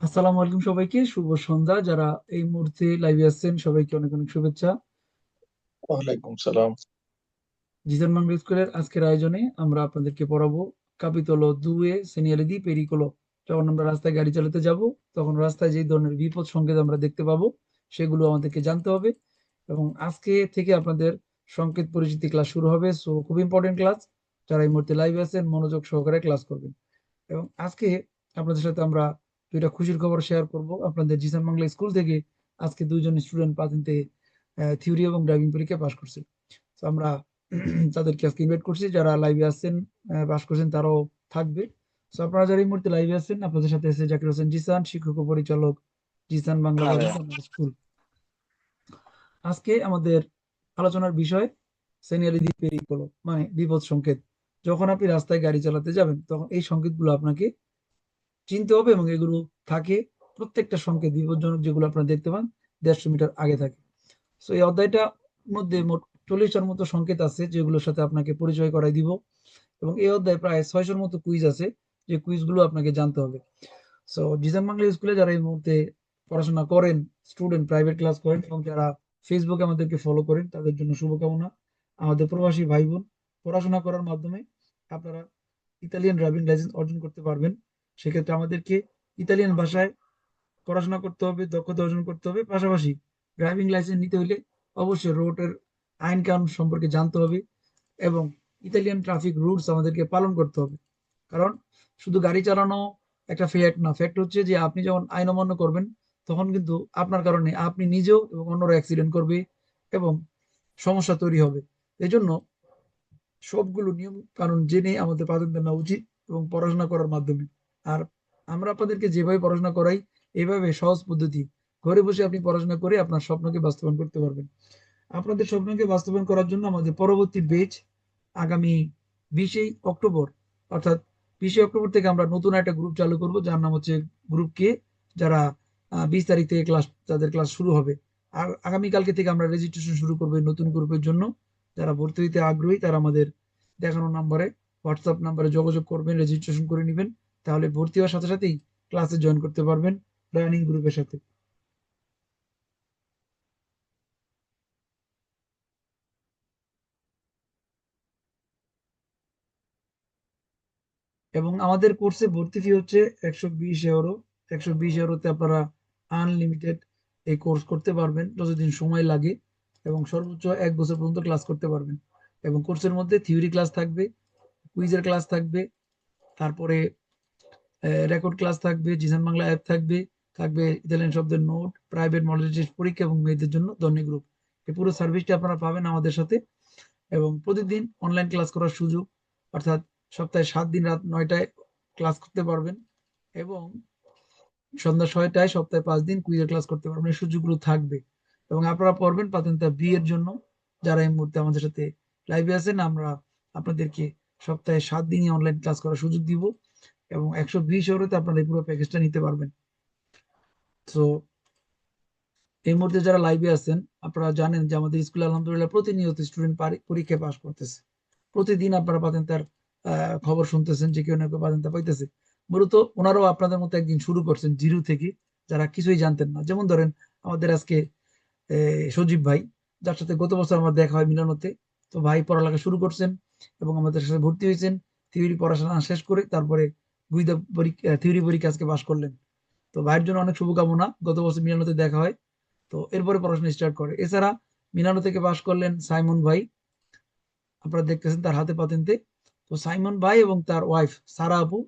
আসসালামু আলাইকুম সবাইকে শুভ সন্ধ্যা। যারা এই মুহূর্তে লাইভে আছেন সবাইকে অনেক অনেক শুভেচ্ছা। ওয়ালাইকুম সালাম। জিজান বাংলা স্কুলের আজকের আয়োজনে আমরা আপনাদেরকে পড়াবো কাপিতলো দুয়ে সিনিয়র দি পেরিকোলো যখন আমরা রাস্তায় গাড়ি চালাতে যাব তখন রাস্তায় যে ধরনের বিপদ সংকেত আমরা দেখতে পাবো সেগুলো আমাদেরকে জানতে হবে। এবং আজকে থেকে আপনাদের সংকেত পরিচিতি ক্লাস শুরু হবে সো খুব ইম্পর্টেন্ট ক্লাস যারা এই মুহূর্তে লাইভে আছেন মনোযোগ সহকারে ক্লাস করবেন। এবং আজকে আপনাদের সাথে আমরা দুইটা খুশির খবর শেয়ার করব। আপনাদের জিসান বাংলা স্কুল থেকে আজকে দুইজন স্টুডেন্ট পাতিনতে থিওরি এবং ড্রাইভিং পরীক্ষা পাশ করছে। তো আমরা তাদেরকে আজকে ইনভাইট করছি। যারা লাইভে আসছেন পাশ করছেন তারাও থাকবে। তো আপনারা যারা এই মুহূর্তে লাইভে আছেন আপনাদের সাথে এসে জাকির হোসেন জিসান শিক্ষক ও পরিচালক জিসান বাংলা স্কুল আজকে আমাদের আলোচনার বিষয় সেনিয়ারিদি পেরিকোলো মানে বিপদ সংকেত। যখন আপনি রাস্তায় গাড়ি চালাতে যাবেন তখন এই সংকেতগুলো আপনাকে চিনতে হবে এবং এগুলো থাকে। প্রত্যেকটা সংকেত বিপজ্জনক যেগুলো আপনারা দেখতে পান, দেড়শো মিটার আগে থাকে। সো এই অধ্যায়টা মধ্যে মোট চল্লিশটার মতো সংকেত আছে, যেগুলোর সাথে আপনাকে পরিচয় করাই দিব। এবং এই অধ্যায়ে প্রায় ছয়শোর মতো কুইজ আছে, যে কুইজগুলো আপনাকে জানতে হবে। সো জিজান বাংলা স্কুলে যারা এই মুহূর্তে পড়াশোনা করেন স্টুডেন্ট প্রাইভেট ক্লাস করেন, এবং যারা ফেসবুকে আমাদেরকে ফলো করেন, তাদের জন্য শুভকামনা। আমাদের প্রবাসী ভাই বোন, পড়াশোনা করার মাধ্যমে আপনারা ইতালিয়ান ড্রাইভিং লাইসেন্স অর্জন করতে পারবেন। সেক্ষেত্রে আমাদেরকে ইতালিয়ান ভাষায় পড়াশোনা করতে হবে, দক্ষতা অর্জন করতে হবে। পাশাপাশি ড্রাইভিং লাইসেন্স নিতে হলে অবশ্যই রোডের আইন কানুন সম্পর্কে জানতে হবে এবং ইতালিয়ান ট্রাফিক রুলস আমাদেরকে পালন করতে হবে। কারণ শুধু গাড়ি চালানো একটা ফ্যাক্ট না ফ্যাক্ট হচ্ছে যে আপনি যখন আইন অমান্য করবেন, তখন কিন্তু আপনার কারণে আপনি নিজেও এবং অন্যরা অ্যাক্সিডেন্ট করবে এবং সমস্যা তৈরি হবে। এই জন্য সবগুলো নিয়ম কানুন জেনে আমাদের পালন নেওয়া উচিত এবং পড়াশোনা করার মাধ্যমে। আর আমরা আপনাদেরকে যেভাবে পড়াশোনা করাই এইভাবে সহজ পদ্ধতি। ঘরে বসে আপনি পড়াশোনা করে আপনার স্বপ্নকে বাস্তবায়ন করতে পারবেন। আপনাদের স্বপ্নকে বাস্তবায়ন করার জন্য আমাদের পরবর্তী বেচ আগামী বিশে অক্টোবর, অর্থাৎ বিশে অক্টোবর থেকে আমরা নতুন একটা গ্রুপ চালু করব, যার নাম হচ্ছে গ্রুপ কে যারা বিশ তারিখ থেকে ক্লাস তাদের ক্লাস শুরু হবে। আর আগামীকালকে থেকে আমরা রেজিস্ট্রেশন শুরু করব নতুন গ্রুপের জন্য। যারা ভর্তি হইতে আগ্রহী, তারা আমাদের দেখানো নাম্বারে হোয়াটসঅ্যাপ নাম্বারে যোগাযোগ করবেন রেজিস্ট্রেশন করে নেবেন। তাহলে ভর্তি হওয়ার সাথে সাথেই ক্লাসে জয়েন করতে পারবেন লার্নিং গ্রুপের সাথে। এবং আমাদের কোর্সে ভর্তি ফি হচ্ছে একশো বিশ ইউরো একশো বিশ ইউরোতে আপনারা আনলিমিটেড এই কোর্স করতে পারবেন, যতদিন সময় লাগে এবং সর্বোচ্চ এক বছর পর্যন্ত ক্লাস করতে পারবেন। এবং কোর্সের মধ্যে থিওরি ক্লাস থাকবে কুইজের ক্লাস থাকবে, তারপরে রেকর্ড ক্লাস থাকবে, জিসান বাংলা অ্যাপ থাকবে থাকবে ইতালিয়ান শব্দের নোট প্রাইভেট মডেল টেস্ট পরীক্ষা এবং মেয়েদের জন্য ধনী গ্রুপ এই পুরো সার্ভিসটি আপনারা পাবেন আমাদের সাথে এবং প্রতিদিন অনলাইন ক্লাস করার সুযোগ, অর্থাৎ সপ্তাহে সাত দিন রাত নয়টায় ক্লাস করতে পারবেন এবং সন্ধ্যা ছয়টায় সপ্তাহে পাঁচ দিন কুইজের ক্লাস করতে পারবেন, এই সুযোগগুলো থাকবে। এবং আপনারা পড়বেন পাতেন্তা বি এর জন্য, যারা এই মুহূর্তে আমাদের সাথে লাইভে আছেন, আমরা আপনাদেরকে সপ্তাহে সাত দিনই অনলাইন ক্লাস করার সুযোগ দিব। এবং একশো বিশ ইউরোতে আপনারা এই পুরো প্যাকেজটা নিতে পারবেন। তো এই মুহূর্তে যারা লাইভে আছেন, আপনারা জানেন যে আমাদের স্কুলে আলহামদুলিল্লাহ প্রতিনিয়ত স্টুডেন্ট পরীক্ষায় পাশ করতেছে। প্রতিদিন আপনারা পাতেন তার খবর শুনতেছেন যে কেউ না কেউ পাতেন তা পাইতেছে। মূলত ওনারাও আপনাদের মতো একদিন শুরু করছেন জিরো থেকে, যারা কিছুই জানতেন না। যেমন ধরেন আমাদের আজকে সজীব ভাই, যার সাথে গত বছর আমার দেখা হয় মিলানোতে। তো ভাই পড়ালেখা শুরু করছেন এবং আমাদের সাথে ভর্তি হয়েছেন। থিওরি পড়াশোনা শেষ করে তারপরে গুইদা পরীক্ষা থিওরি পরীক্ষা আজকে পাশ করলেন। তো ভাইয়ের জন্য অনেক শুভকামনা। গত বছর মিলানোতে দেখা হয়। তো এরপরে পড়াশোনা স্টার্ট করে। এছাড়া মিলানো থেকে পাশ করলেন সাইমন ভাই। আপনারা দেখতেছেন তার হাতে পাতেনতে। তো সাইমন ভাই এবং তার ওয়াইফ সারা আপু,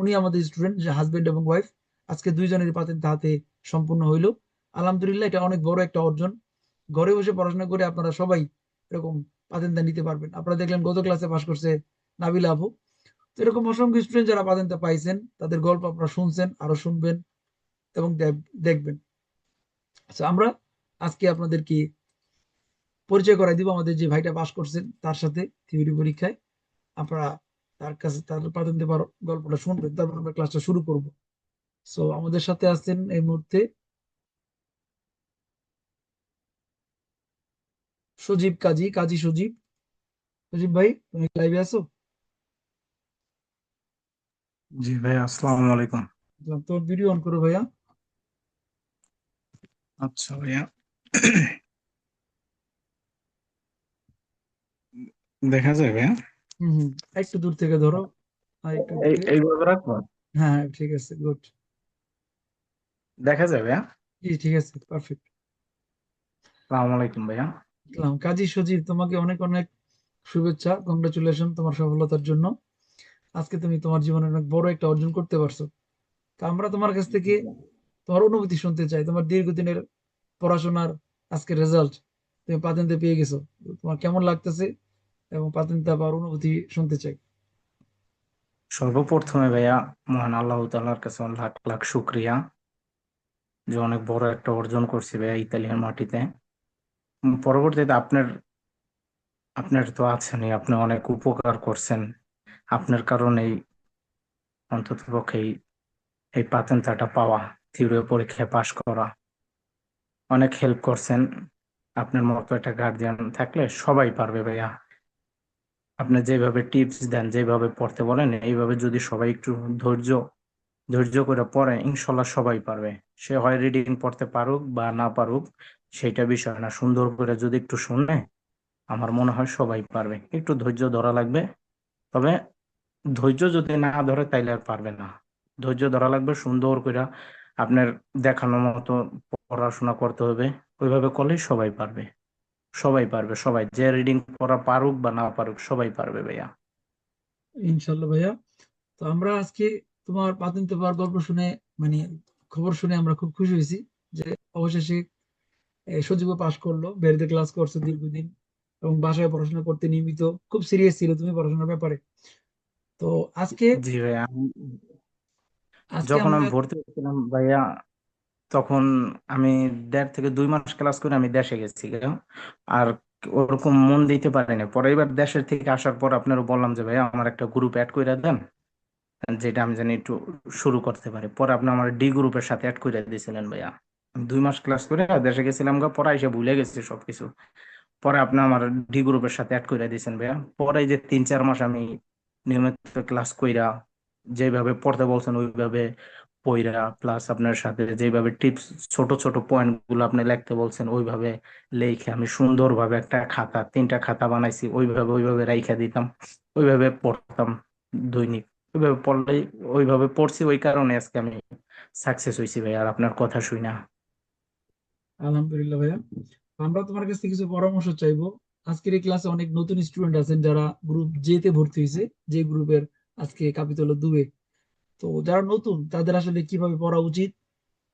উনি আমাদের স্টুডেন্ট হাজবেন্ড এবং ওয়াইফ আজকে দুইজনের পাতেন হাতে সম্পূর্ণ হইল। আলহামদুলিল্লাহ, এটা অনেক বড় একটা অর্জন। ঘরে বসে পড়াশোনা করে আপনারা সবাই এরকম পাতেনটা নিতে পারবেন। আপনারা দেখলেন গত ক্লাসে পাশ করছে নাবিলা আপু। এরকম অসংখ্য স্টুডেন্ট যারা পাতেনটা পাইছেন, তাদের গল্প আপনারা শুনছেন, আরও শুনবেন এবং দেখবেন। আচ্ছা আমরা আজকে আপনাদেরকে পরিচয় করাই দিব আমাদের যে ভাইটা পাশ করছেন, তার সাথে থিওরি পরীক্ষায়। আপনারা তার কাছে, তার প্রাথমিক গল্পটা শুনবেন, তারপর আমরা ক্লাসটা শুরু করব। সো আমাদের সাথে আছেন এই মুহূর্তে সজীব কাজী কাজী সজীব। সজীব ভাই, তুমি লাইভে আছো? জি ভাই আসসালামু আলাইকুম। তোর ভিডিও অন করো ভাইয়া। আচ্ছা ভাইয়া। দেখা যায় ভাইয়া। হুম একটু দূর থেকে ধরো। আর একটু এই এইভাবে রাখব? হ্যাঁ হ্যাঁ ঠিক আছে গুড দেখা যায় ভাইয়া? জি ঠিক আছে পারফেক্ট সালাম আলাইকুম ভাইয়া। কাজী সজীব তোমাকে অনেক অনেক শুভেচ্ছা। কংগ্রাচুলেশন তোমার সফলতার জন্য। আজকে তুমি তোমার জীবনে অনেক বড় একটা অর্জন করতে পারছ। তা আমরা তোমার কাছ থেকে তোমার অনুভূতি শুনতে চাই, তোমার দীর্ঘদিনের পড়াশোনার আজকের রেজাল্ট তুমি পাতেন্তে পেয়ে গেছো। তোমার কেমন লাগতেছে এবং পাতেন্তে পাওয়ার অনুভূতি শুনতে চাই। সর্বপ্রথমে ভাইয়া, মহান আল্লাহ তাআলার কাছে লাখ লাখ শুক্রিয়া যে অনেক বড় একটা অর্জন করছি ভাইয়া ইতালিয়ান মাটিতে। পরবর্তীতে আপনার আপনার তো আছেনই, আপনি অনেক উপকার করছেন। আপনার কারণেই অন্তত পক্ষে এই পাতেন্তাটা পাওয়া থিওরি পরীক্ষায় পাশ করা। অনেক হেল্প করছেন। আপনার মতো একটা গার্জিয়ান থাকলে সবাই পারবে ভাইয়া। আপনি যেভাবে টিপস দেন, যেভাবে পড়তে বলেন, এইভাবে যদি সবাই একটু ধৈর্য ধৈর্য করে পড়ে, ইনশাল্লাহ সবাই পারবে। সে হয় রিডিং পড়তে পারুক বা না পারুক, সেটা বিষয় না। সুন্দর করে যদি একটু শুনে, আমার মনে হয় সবাই পারবে। একটু ধৈর্য ধরা লাগবে। তবে ধৈর্য যদি না ধরে তাইলে আর পারবে না। ধৈর্য ধরা লাগবে, সুন্দর করে আপনার দেখানোর মতো পড়াশোনা করতে হবে। ওইভাবে করলেই সবাই পারবে। সবাই পারবে, সবাই যে রিডিং পড়া পারুক বা না পারুক, সবাই পারবে ভাইয়া। ইনশাল্লাহ ভাইয়া। তো আমরা আজকে তোমার পাতেন্তে পাওয়ার গল্প শুনে মানে খবর শুনে আমরা খুব খুশি হয়েছি যে অবশেষে সজীব পাশ করল বেরদে ক্লাস করছে দীর্ঘদিন এবং বাসায় পড়াশোনা করতে নিয়মিত, খুব সিরিয়াস ছিল তুমি পড়াশোনার ব্যাপারে। তো আজকে জি ভাইয়া। আমি- আজকে যখন আমরা আমি ভর্তি হয়েছিলাম ভাইয়া তখন আমি দেড় থেকে দুই মাস ক্লাস করে আমি দেশে গেছি আর ওরকম মন দিতে পারিনি। পরে এবার দেশের থেকে আসার পর আপনারও বললাম যে ভাইয়া আমার একটা গ্রুপ অ্যাড করে দেন। যেটা আমি জানি একটু শুরু করতে পারি। পরে আপনি আমার ডি গ্রুপের সাথে অ্যাড করে দিয়েছিলেন ভাইয়া। দুই মাস ক্লাস করে দেশে গেছিলাম গা পরে এসে ভুলে গেছি সবকিছু। পরে আপনি আমার ডি গ্রুপের সাথে অ্যাড করে দিয়েছেন ভাইয়া। পরে যে তিন চার মাস আমি নিয়মিত ক্লাস কইরা যেভাবে পড়তে বলছেন ওইভাবে পইরা প্লাস আপনার সাথে যেভাবে টিপস ছোট ছোট পয়েন্টগুলো আপনি লিখতে বলছেন, ওইভাবে লিখে আমি সুন্দরভাবে একটা খাতা, তিনটা খাতা বানাইছি, ওইভাবে ওইভাবে রাইখা দিতাম, ওইভাবে পড়তাম দৈনিক। ওইভাবে পড়লেই ওইভাবে পড়ছি, ওই কারণে আজকে আমি সাকসেস হয়েছি ভাই আর আপনার কথা শুই না। আলহামদুলিল্লাহ ভাইয়া। আমরা তোমার কাছ থেকে কিছু পরামর্শ চাইব। আজকের এই ক্লাসে অনেক নতুন স্টুডেন্ট আছেন যারা গ্রুপ জে তে ভর্তি হয়েছে যে গ্রুপের আজকে কাপিতল দুয়ে তো যারা নতুন, তাদের আসলে কীভাবে পড়া উচিত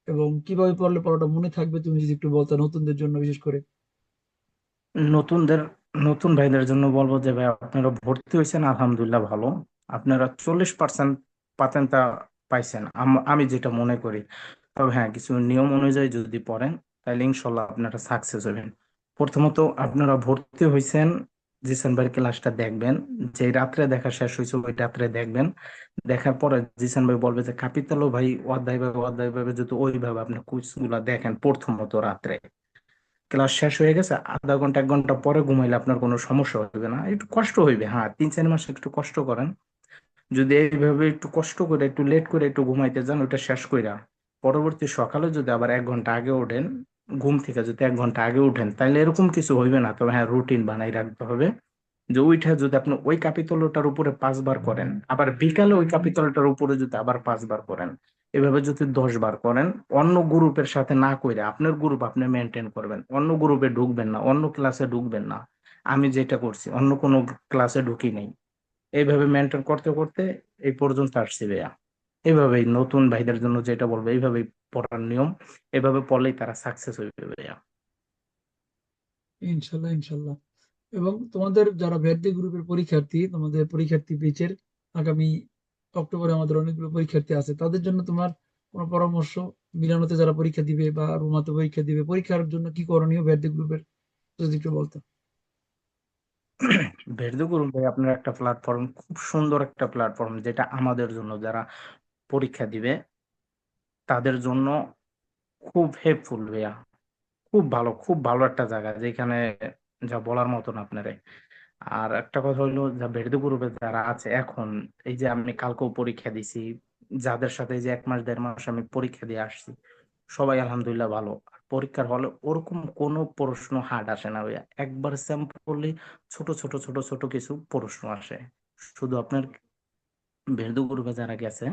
এবং কীভাবে পড়লে পড়াটা মনে থাকবে, তুমি যদি একটু বলতে নতুনদের জন্য বিশেষ করে। নতুনদের, নতুন ভাইদের জন্য বলব যে, ভাই, আপনারা ভর্তি হয়েছেন, আলহামদুলিল্লাহ ভালো। আপনারা চল্লিশ পার্সেন্ট পাতেনটা পাইছেন, আমি যেটা মনে করি। তবে হ্যাঁ কিছু নিয়ম অনুযায়ী যদি পড়েন তাহলে ইনশাল্লাহ আপনারা সাকসেস হবেন। প্রথমত আপনারা ভর্তি হয়েছেন ডিসেম্বর ক্লাসটা দেখবেন। যে রাত্রে দেখা শেষ হয়েছে ওই রাত্রে দেখবেন। দেখার পরে জিসান ভাই বলবে যে, কাপিতালো ভাই অধ্যায় ভাবে অধ্যায় ভাবে যদি ওইভাবে আপনি গুলা দেখেন প্রথমত রাত্রে। ক্লাস শেষ হয়ে গেছে, আধা ঘণ্টা, এক ঘণ্টা পরে ঘুমাইলে আপনার কোনো সমস্যা হবে না। একটু কষ্ট হইবে। হ্যাঁ তিন, চার মাস একটু কষ্ট করেন। যদি এইভাবে একটু কষ্ট করে, একটু লেট করে একটু ঘুমাইতে যান, ওইটা শেষ কইরা পরবর্তী সকালে যদি আবার এক ঘণ্টা আগে ওঠেন ঘুম থেকে যদি এক ঘণ্টা আগে উঠেন তাহলে এরকম কিছু হইবে না। তবে হ্যাঁ রুটিন বানাই রাখতে হবে যে ওইটা যদি আপনি ওই কাপিতলটার উপরে পাঁচবার করেন, আবার বিকালে ওই কাপিতলটার উপরে যদি আবার পাঁচবার করেন, এভাবে যদি দশ বার করেন, অন্য গ্রুপের সাথে না কইরে আপনার গ্রুপ আপনি মেনটেন করবেন। অন্য গ্রুপে ঢুকবেন না, অন্য ক্লাসে ঢুকবেন না। আমি যেটা করছি, অন্য কোনো ক্লাসে ঢুকি নেই। এইভাবে মেনটেন করতে করতে এই পর্যন্ত আসছি ভাইয়া। এইভাবেই নতুন ভাইদের জন্য যেটা বলব এইভাবেই পড়ার নিয়ম এভাবে পড়লেই তারা সাকসেস হইবে ভাইয়া। ইনশাল্লাহ ইনশাল্লাহ। এবং তোমাদের যারা ভ্যাটডে গ্রুপের পরীক্ষার্থী তোমাদের পরীক্ষার্থী ব্যাচের আগামী অক্টোবরে আমাদের অনেকগুলো পরীক্ষার্থী আছে তাদের জন্য তোমার কোনো পরামর্শ? মিলানোতে যারা পরীক্ষা দিবে বা রুমাতে পরীক্ষা দিবে পরীক্ষার জন্য কি করণীয় ভ্যাটডে গ্রুপের যদি একটু বলতো। ভেরদু গ্রুপ ভাই আপনার একটা প্ল্যাটফর্ম খুব সুন্দর একটা প্ল্যাটফর্ম যেটা আমাদের জন্য যারা পরীক্ষা দিবে। তাদের জন্য খুব হেল্পফুল ভাইয়া। খুব ভালো খুব ভালো একটা জায়গা যেখানে যা বলার মতন আপনারে। আর একটা কথা হলো যা ভেরদু গ্রুপে যারা আছে এখন, এই যে আমি কালকেও পরীক্ষা দিছি, যাদের সাথে যে এক মাস, দেড় মাস আমি পরীক্ষা দিয়ে আসছি, সবাই আলহামদুলিল্লাহ ভালো। পরীক্ষার হলে ওরকম কোনো প্রশ্ন হার্ড আসে না ভাইয়া। একবার স্যাম্পলে ছোট ছোট ছোট ছোট কিছু প্রশ্ন আসে। শুধু আপনার গ্রুপে যারা গেছে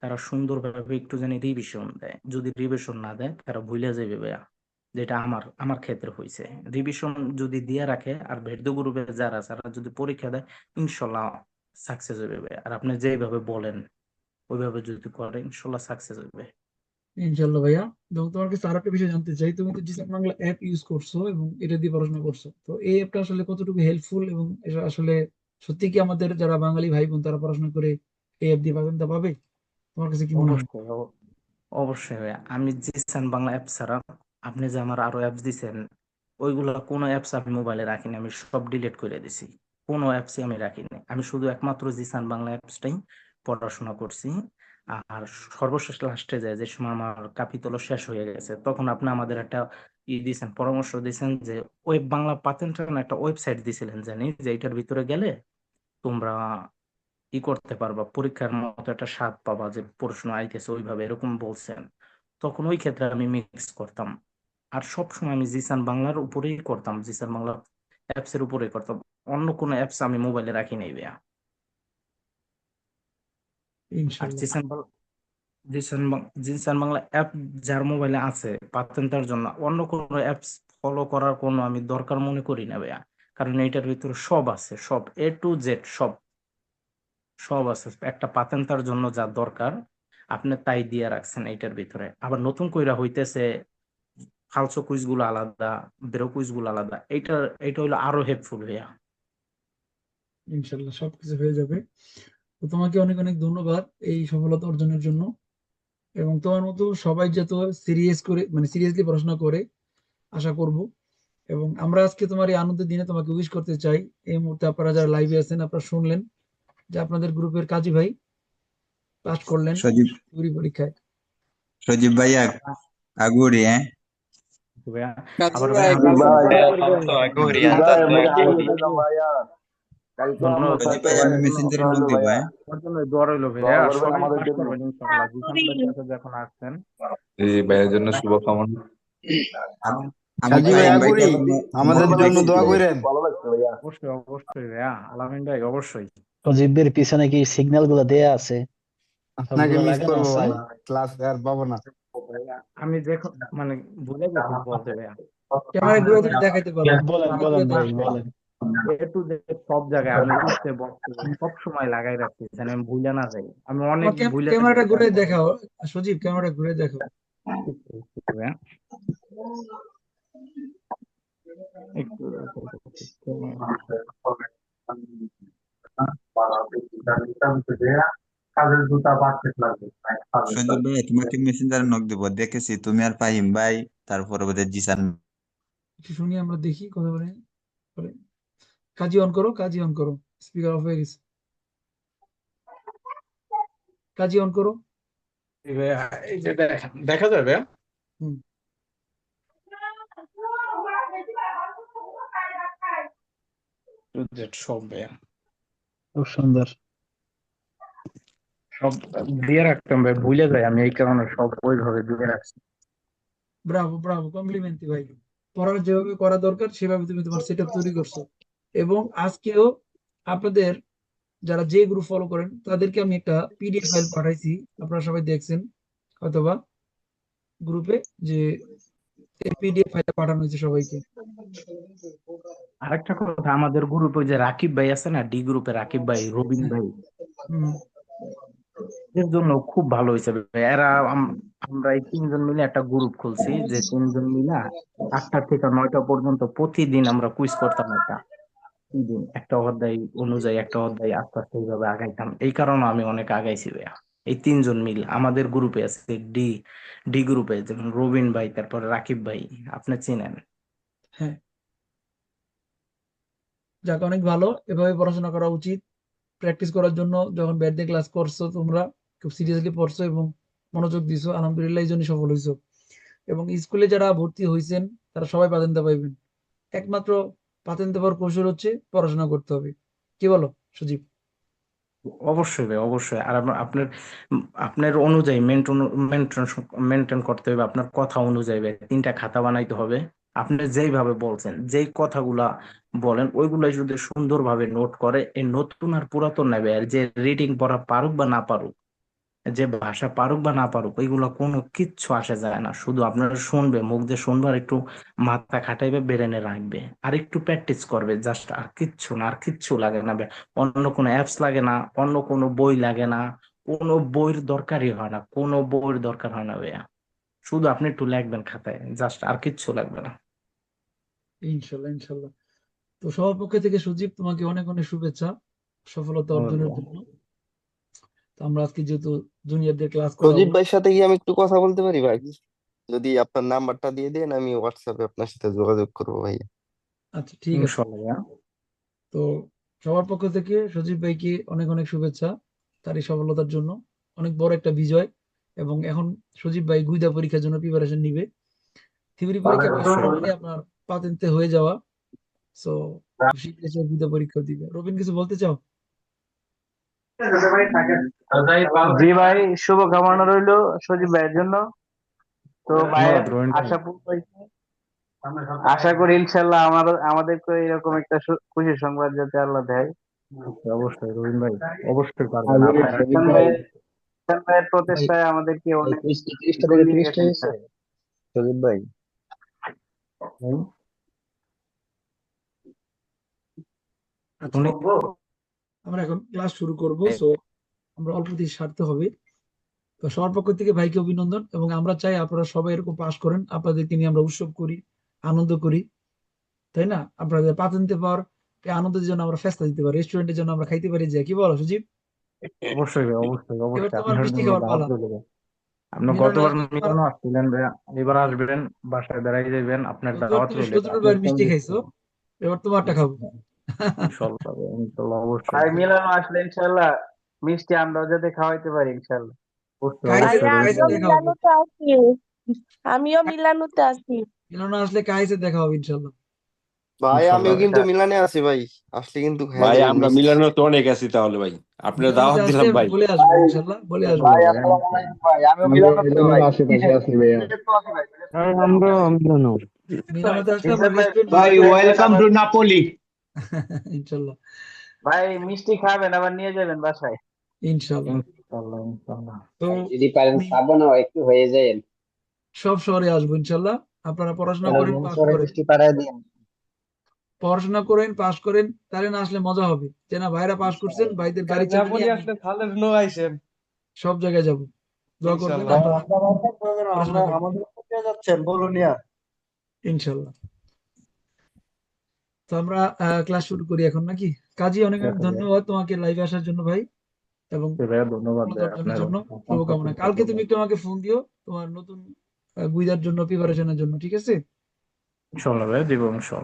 তারা সুন্দরভাবে একটু জানি রিভিশন দেয়। যদি রিভিশন না দেয়, তারা ভুলে যাবে ভাইয়া। যেটা আমার আমার ক্ষেত্রে হয়েছে রিভিশন যদি দিয়ে রাখে, আর ভেদু গ্রুপে যারা যারা যদি পরীক্ষা দেয়, ইনশাল্লাহ সাকসেস হবে। আর আপনি যেভাবে বলেন, ওইভাবে যদি করে, ইনশাল্লাহ সাকসেস হবে ইনশাল্লাহ ভাইয়া। এবং তোমার কাছে আরেকটা বিষয় জানতে চাই, তুমি তো বাংলা অ্যাপ ইউজ করছ এবং এটা দিয়ে পড়াশোনা করছ। তো এই অ্যাপটা আসলে কতটুকু হেল্পফুল এবং এটা আসলে সত্যি কি আমাদের যারা বাঙালি ভাই বোন, তারা পড়াশোনা করে অ্যাপ দিয়ে পাবেন পাবে? তোমার কাছে কি মনে হয়? অবশ্যই ভাইয়া। আমি জিসান বাংলা অ্যাপ ছাড়া আপনি যে আমার আরও অ্যাপস দিছেন, ওইগুলা কোনো অ্যাপস আমি মোবাইলে রাখিনি, আমি সব ডিলিট করে দিছি। কোনো অ্যাপসই আমি রাখিনি। আমি শুধু একমাত্র জিসান বাংলা অ্যাপসটাই পড়াশোনা করছি। আর সর্বশেষ লাস্টে যায় যে সময় আমার কাপিতল শেষ হয়ে গেছে, তখন আপনি আমাদের একটা ই দিয়েছেন পরামর্শ দিয়েছেন যে, ওয়েব বাংলা পাতেন একটা ওয়েবসাইট দিয়েছিলেন জানি, যে এটার ভিতরে গেলে তোমরা ই করতে পারবা পরীক্ষার মতো একটা স্বাদ পাবা যে প্রশ্ন আইতেছে ওইভাবে এরকম বলছেন। তখন ওই ক্ষেত্রে আমি মিক্স করতাম। আর সব সময় আমি জিসান বাংলার উপরেই করতাম জিসান বাংলা অ্যাপস এর উপরেই করতাম। অন্য কোনো অ্যাপস আমি মোবাইলে রাখি নাই ভাইয়া। আর জিসান বাংলা জিসান জিসান বাংলা অ্যাপ যার মোবাইলে আছে পাচ্ছেন তার জন্য। অন্য কোনো অ্যাপস ফলো করার কোনো আমি দরকার মনে করি না ভাইয়া। কারণ এটার ভিতরে সব আছে সব এ টু জেড সব। সব আছে। একটা পাতেন তার জন্য যা দরকার, আপনি তাই দিয়ে রাখছেন এইটার ভিতরে। আবার নতুন কইরা হইতেছে ফালসো কুইজগুলো আলাদা, বেরো কুইজগুলো আলাদা এইটা এইটা হলো আরও হেল্পফুল ভাইয়া। ইনশাল্লাহ সবকিছু হয়ে যাবে। তো তোমাকে অনেক অনেক ধন্যবাদ এই সফলতা অর্জনের জন্য। এবং তোমার মতো সবাই যত সিরিয়াস করে মানে সিরিয়াসলি পড়াশোনা করে, আশা করব। এবং আমরা আজকে তোমার এই আনন্দের দিনে তোমাকে উইশ করতে চাই। এই মুহূর্তে আপনারা যারা লাইভে আছেন, আপনারা শুনলেন। যে আপনাদের গ্রুপের কাজী ভাই পাস করলেন সজীব পরীক্ষায়। সজীব আগুরি হ্যাঁ? ভাই, হ্যাঁ? আগুরি এখনো- আমাদের জন্য দোয়া করেন। অবশ্যই অবশ্যই ভাইয়া। আলামিন ভাই অবশ্যই। সজীবের পিছনে কি সিগন্যালগুলো দেয়া আছে আপনাকে সবগুলো মিস লাগানো করব আছে? ভাই ক্লাস আর পাবো না আমি দেখো মানে ভুলে গেছি বলতে ভাইয়া ক্যামেরা ঘুরে তুমি দেখাইতে পারো বলেন ক্যামেরা বলেন ভাই। বলেন এ টু জেড সব জায়গায় আমি উঠতে বসতে সব সময় লাগাই রাখছি যেন আমি ভুলে না যাই আমি অনেক ভুলে ক্যামেরাটা ঘুরে দেখাও সজীব ক্যামেরাটা ঘুরে দেখাও ভাইয়া। একটু সজীব ভাই তোমাকে মেসেঞ্জারে নক দিব। দেখেছি তুমি আর ফাহিম ভাই তারপরে বোধহয় জিসান। একটু শুনি আমরা দেখি কথা বলে। কাজী অন করো কাজী অন করো। স্পিকার অফ হয়ে গেছে। কাজী অন করো। দেখা যাবে? হুম। সব। ভাইয়া খুব সুন্দর। সব দিয়ে রাখতাম ভাই ভুলে যাই আমি এই কারণে সব ওইভাবে দিয়ে রাখছি। ব্রাভো ব্রাভো কমপ্লিমেন্ট ভাই। পড়ার যেভাবে করা দরকার সেভাবে তুমি তোমার সেটআপ তৈরি করছ। এবং আজকেও আপনাদের যারা যে গ্রুপ ফলো করেন তাদেরকে আমি একটা পিডিএফ ফাইল পাঠাইছি। আপনারা সবাই দেখছেন অথবা গ্রুপে যে পিডিএফ ফাইলটা পাঠানো হয়েছে সবাইকে। আরেকটা কথা আমাদের গ্রুপে যে রাকিব ভাই আছে না ডি গ্রুপে রাকিব ভাই রবিন ভাই। এর জন্য খুব ভালো হয়েছে। এরা আমরা এই তিনজন মিলে একটা গ্রুপ খুলছি যে তিনজন মিলে আটটা থেকে নয়টা পর্যন্ত প্রতিদিন আমরা কুইজ করতাম একটা। একটা অধ্যায় অনুযায়ী একটা অধ্যায় আস্তে আস্তে এইভাবে আগাইতাম। এই কারণে আমি অনেক আগাইছি ভাইয়া। এই তিনজন মিল আমাদের গ্রুপে আছে ডি ডি গ্রুপে যেমন রবিন ভাই, তারপর রাকিব ভাই, আপনি চিনেন? হ্যাঁ। যাক, অনেক ভালো। এভাবে পড়াশোনা করা উচিত। প্র্যাকটিস করার জন্য যখন ব্যাট দিয়ে ক্লাস করছ তোমরা, খুব সিরিয়াসলি পড়ছো এবং মনোযোগ দিছো, আলহামদুলিল্লাহ এই জন্য সফল হয়েছো এবং স্কুলে যারা ভর্তি হয়েছেন তারা সবাই পাতেন্তা পাইবেন। একমাত্র পাতেন্তা পাওয়ার কৌশল হচ্ছে পড়াশোনা করতে হবে। কি বলো, সজীব? অবশ্যই ভাই, অবশ্যই। আর আপনার আপনার অনুযায়ী মেনটেন মেনটেন মেনটেন করতে হবে, আপনার কথা অনুযায়ী ভাই, তিনটা খাতা বানাইতে হবে। আপনি যেইভাবে বলছেন, যেই কথাগুলা বলেন, ওইগুলাই যদি সুন্দরভাবে নোট করে, এই নতুন আর পুরাতন নেবে আর যে রিডিং পড়া পারুক বা না পারুক যে ভাষা পারুক বা না পারুক ওইগুলো কোনো কিচ্ছু আসে যায় না। শুধু আপনারা শুনবে মুখ দিয়ে শুনবে আর একটু মাথা খাটাইবে ব্রেনে রাখবে। আর একটু প্র্যাকটিস করবে জাস্ট আর কিচ্ছু না আর কিচ্ছু লাগে না। অন্য কোনো অ্যাপস লাগে না অন্য কোনো বই লাগে না কোনো বইয়ের দরকারই হয় না কোনো বইয়ের দরকার হয় না ভাইয়া। শুধু আপনি একটু লিখবেন খাতায় জাস্ট আর কিচ্ছু লাগবে না। ইনশাল্লাহ ইনশাল্লাহ। তো সবার পক্ষ থেকে সজীব তোমাকে অনেক অনেক শুভেচ্ছা সফলতা অর্জনের জন্য। তো আমরা আজকে যেহেতু জুনিয়রদের ক্লাস সজীব করাবো ভাইয়ের সাথে কি আমি একটু কথা বলতে পারি ভাই? যদি আপনার নাম্বারটা দিয়ে দেন আমি হোয়াটসঅ্যাপে আপনার সাথে যোগাযোগ করব ভাই আচ্ছা ঠিক আছে। ইনশাল্লাহ ভাইয়া। তো সবার পক্ষ থেকে সজীব ভাইকে অনেক অনেক শুভেচ্ছা তার এই সফলতার জন্য। অনেক বড় একটা বিজয় এবং এখন সজীব ভাই গুইদা পরীক্ষার জন্য প্রিপারেশন নিবে। থিওরি পরীক্ষা পাস করলে আপনার পাতেন্তে হয়ে যাওয়া। সো শীঘ্রই সে গুইদা পরীক্ষা দিবে। রবিন কিছু বলতে চাও? জি ভাই শুভকামনা রইল সজীব ভাইয়ের জন্য। তো ভাইয়ের। আশা পূর্ণ হয়েছে আশা করি ইনশাল্লাহ আমার আমাদেরকে এরকম একটা খুশি সংবাদ যাতে আল্লাহ দেয়। অবশ্যই, অবশ্যই ভাই অবশ্যই পারবেন। ভাইয়ের প্রচেষ্টায় আমাদেরকে অনেক সজীব ভাই। আচ্ছা আমরা এখন ক্লাস শুরু করব সো আমরা অল্প দিয়ে সারতে হবে। তো সবার পক্ষ থেকে ভাইকে অভিনন্দন এবং আমরা চাই আপনারা সবাই এরকম পাস করেন। আপনাদেরকে নিয়ে আমরা উৎসব করি আনন্দ করি তাই না? আপনাদের পাতেন্তে পাওয়ার এই আনন্দের জন্য আমরা ফেস্তা দিতে পারি রেস্টুরেন্টের জন্য আমরা খাইতে পারি যে কি বলো সুজিব? অবশ্যই ভাই অবশ্যই অবশ্যই। তোমার আপনার মিষ্টি জন্য খাওয়ার দাওয়াত পালা। রইল ভাই। আপনি গতবার আসবে আসছিলেন ভাই এবার আসবেন বাসায় বেড়াই যাবেন আপনার দাওয়াত তুমি রইল। মিষ্টি খাইছো এবার তোমারটা খাব। ইনশাল্লাহ ভাই, অবশ্যই। ভাই মিলানো আসলে ইনশাল্লাহ। মিষ্টি আমরাও যাতে খাওয়াইতে পারি ইনশাল্লাহ ভাইয়া রোহিন আমিও দেখা হবে। মিলানোতে আছি। আমিও মিলানোতে আছি। মিলন আসলে কাইসে দেখা হবে ইনশাল্লাহ ভাই আমিও কিন্তু মিলানে আছি ভাই। আসলে কিন্তু খাইয়া ভাই যাবেন আমরা মিষ্টি। তো অনেক আছি তাহলে ভাই। আপনার দাওয়াত দিলাম ভাই। বলে আসব ইনশাল্লাহ বলে আসব। ভাই আসসালামু আলাইকুম ভাই। আমিও মিলানোতে ভাই। আশেপাশে আছি ভাইয়া আমরা আসলে ভাই, ওয়েলকাম টু নাপোলি ইনশাল্লাহ ভাই মিষ্টি খাবেন আবার নিয়ে যাবেন বাসায়। ইনশাল্লাহ। ইনশাল্লাহ ইনশাল্লাহ। তো যদি পারেন আমি- একটু হয়ে যায়। সব শহরে আসব ইনশাল্লাহ। আপনারা পড়াশোনা করেন পাস করেন। পড়াশোনা করেন পাস করেন তাহলে না আসলে মজা হবে। যে না ভাইরা পাস করছেন ভাইদের গাড়ি সব জায়গায় যাব। দোয়া করবেন। ইনশাল্লাহ। তো আমরা ক্লাস শুরু করি এখন নাকি? কাজী অনেক অনেক হ্যাঁ, ধন্যবাদ তোমাকে লাইভে আসার জন্য ভাই। এবং ভাইয়া শুভকামনা। কালকে তুমি একটু আমাকে ফোন দিও তোমার নতুন গুইদার জন্য প্রিপারেশনের জন্য ঠিক আছে? ইনশাল্লাহ ভাই দিব ইনশাল্লাহ